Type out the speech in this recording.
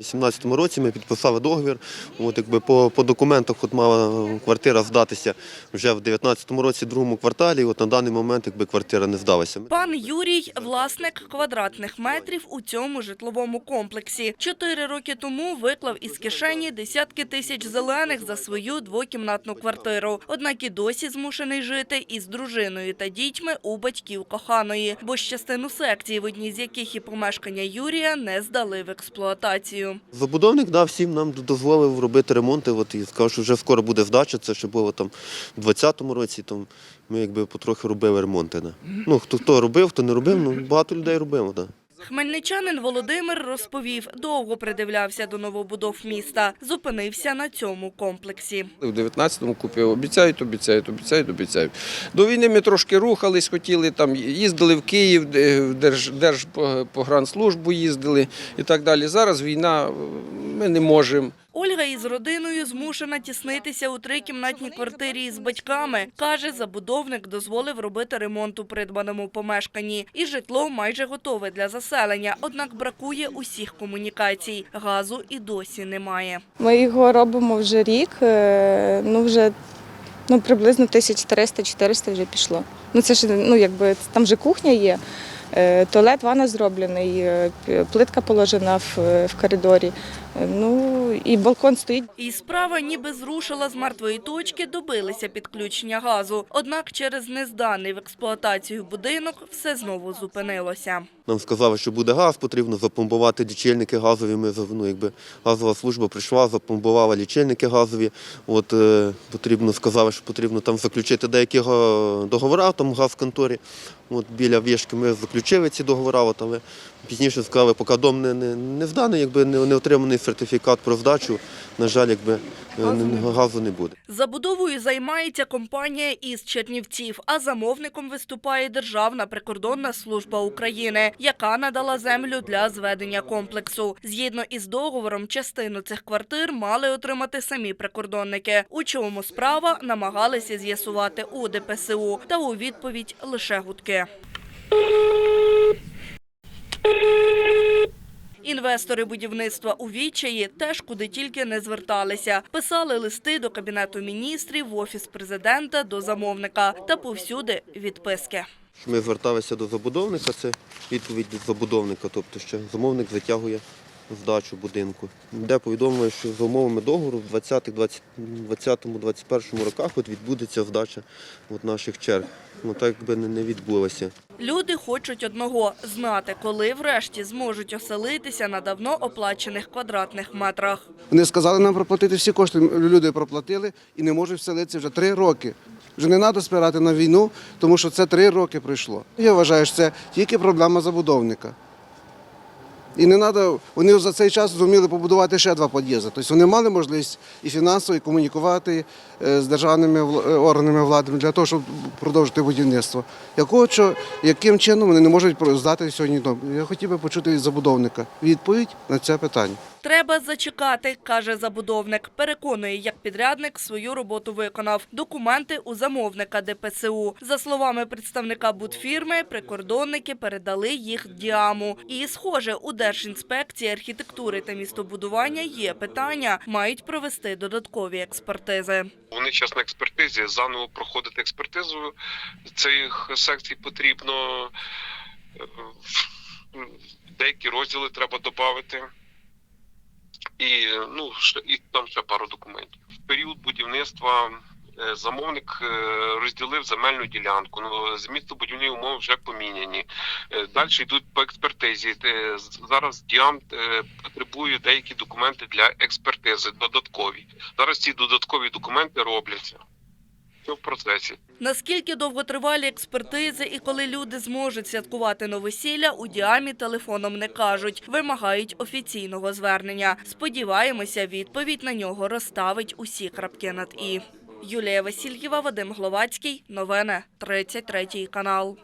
У 2018 році ми підписали договір. От якби по, по документах от мала квартира здатися вже в 2019 році, другому кварталі. От на даний момент якби квартира не здалася. Пан Юрій – власник квадратних метрів у цьому житловому комплексі. Чотири роки тому виклав із кишені десятки тисяч зелених за свою двокімнатну квартиру. Однак і досі змушений жити із дружиною та дітьми у батьків коханої, бо частину секцій, в одній з яких і помешкання Юрія, не здали в експлуатацію. Забудовник дав всім нам дозволив робити ремонти. От і сказав, що вже скоро буде здача. Це ще було там у 2020 році. Там ми якби потрохи робили ремонти. Да. Ну хто хто робив, хто не робив. Ну багато людей робило. Да. Хмельничанин Володимир розповів, довго придивлявся до новобудов міста. Зупинився на цьому комплексі. У 19-му купив, обіцяють, обіцяють, обіцяють, обіцяють. До війни ми трошки рухались, хотіли там, їздили в Київ, в Держ, Держпогранслужбу їздили і так далі. Зараз війна, ми не можемо. Ольга із родиною змушена тіснитися у трикімнатній квартирі із батьками. Каже, забудовник дозволив робити ремонт у придбаному помешканні. І житло майже готове для заселення, однак бракує усіх комунікацій. Газу і досі немає. Ми його робимо вже рік, е, ну вже ну, приблизно 1300-400 вже пішло. Ну це ж ну якби там же кухня є, туалет, ванна зроблений, е, плитка положена в, в коридорі. Е, Ну і балкон стоїть. І справа ніби зрушила з мертвої точки, добилися підключення газу. Однак через незданий в експлуатацію будинок все знову зупинилося. Нам сказали, що буде газ, потрібно запомпувати лічильники газові. Ми ну, якби газова служба прийшла, запомпувала лічильники газові. От е, потрібно сказали, що потрібно там заключити деякі договори там в газконторі. От біля вішки ми заключили ці договори, от, але пізніше сказали, поки дом не, не, не зданий, якби не, не отриманий сертифікат про здачу, на жаль, якби е, не- газу не буде. Забудовою займається компанія із Чернівців, а замовником виступає Державна прикордонна служба України, яка надала землю для зведення комплексу. Згідно із договором, частину цих квартир мали отримати самі прикордонники. У чому справа намагалися з'ясувати у ДПСУ, та у відповідь лише гудки. Інвестори будівництва у відчаї теж куди тільки не зверталися. Писали листи до Кабінету міністрів, в Офіс президента, до замовника та повсюди відписки. Ми зверталися до забудовника, це відповідь від забудовника, тобто що замовник затягує здачу будинку. Де повідомлено, що за умовами договору в 20-20-21 роках от відбудеться здача от наших черг. Ну так не не відбулося. Люди хочуть одного – знати, коли врешті зможуть оселитися на давно оплачених квадратних метрах. Вони сказали нам проплатити всі кошти. Люди проплатили і не можуть вселитися вже три роки. Вже не треба спирати на війну, тому що це три роки пройшло. Я вважаю, що це тільки проблема забудовника. І не треба, вони за цей час зуміли побудувати ще два під'їзди. Тобто вони мали можливість і фінансово, і комунікувати е, з державними е, органами влади для того, щоб продовжити будівництво. Якого, що, яким чином вони не можуть здати сьогодні дом? Я хотів би почути від забудовника відповідь на це питання. Треба зачекати, каже забудовник. Переконує, як підрядник свою роботу виконав. Документи у замовника ДПСУ. За словами представника будфірми, прикордонники передали їх діаму. І, схоже, у Держінспекції архітектури та містобудування є питання, мають провести додаткові експертизи. Вони зараз на експертизі, заново проходити експертизу цих секцій потрібно. Е, Деякі розділи треба додати. І, ну, і там ще пару документів. В період будівництва е, замовник е, розділив земельну ділянку. Ну, змістобудівні умови вже поміняні. Е, Далі йдуть по експертизі. Зараз діам потребує деякі документи для експертизи додаткові. Зараз ці додаткові документи робляться. Все в процесі. Наскільки довготривалі експертизи і коли люди зможуть святкувати новосілля, у діамі телефоном не кажуть. Вимагають офіційного звернення. Сподіваємося, відповідь на нього розставить усі крапки над і. Юлія Васильєва, Вадим Гловацький. Новини 33 канал.